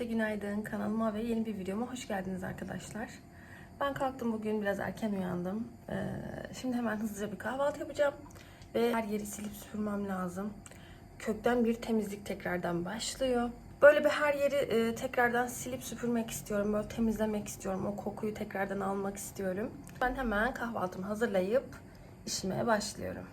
günaydın. Kanalıma ve yeni bir videoma hoş geldiniz arkadaşlar. Ben kalktım bugün biraz erken uyandım. Ee, şimdi hemen hızlıca bir kahvaltı yapacağım. Ve her yeri silip süpürmem lazım. Kökten bir temizlik tekrardan başlıyor. Böyle bir her yeri e, tekrardan silip süpürmek istiyorum. Böyle temizlemek istiyorum. O kokuyu tekrardan almak istiyorum. Ben hemen kahvaltımı hazırlayıp işime başlıyorum.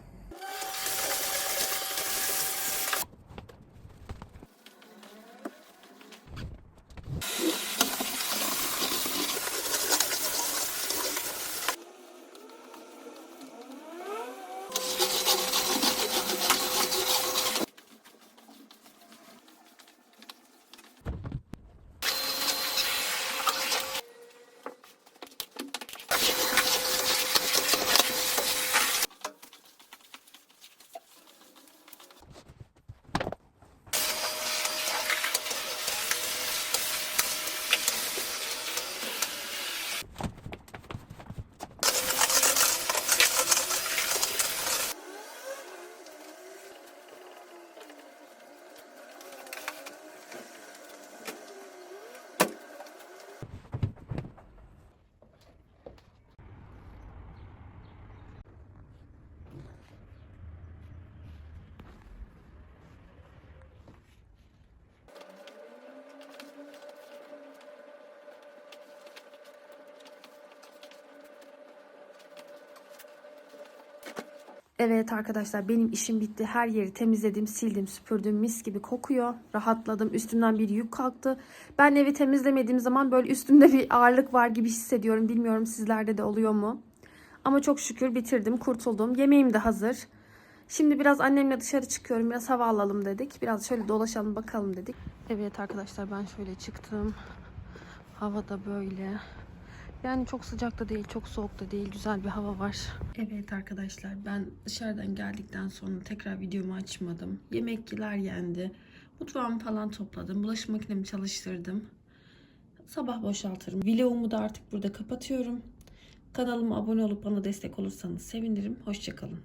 Evet arkadaşlar benim işim bitti. Her yeri temizledim, sildim, süpürdüm. Mis gibi kokuyor. Rahatladım. Üstümden bir yük kalktı. Ben evi temizlemediğim zaman böyle üstümde bir ağırlık var gibi hissediyorum. Bilmiyorum sizlerde de oluyor mu? Ama çok şükür bitirdim, kurtuldum. Yemeğim de hazır. Şimdi biraz annemle dışarı çıkıyorum. Biraz hava alalım dedik. Biraz şöyle dolaşalım bakalım dedik. Evet arkadaşlar ben şöyle çıktım. Hava da böyle. Yani çok sıcak da değil, çok soğuk da değil. Güzel bir hava var. Evet arkadaşlar ben dışarıdan geldikten sonra tekrar videomu açmadım. Yemekler yendi. Mutfağımı falan topladım. Bulaşık makinemi çalıştırdım. Sabah boşaltırım. Vlogumu da artık burada kapatıyorum. Kanalıma abone olup bana destek olursanız sevinirim. Hoşçakalın.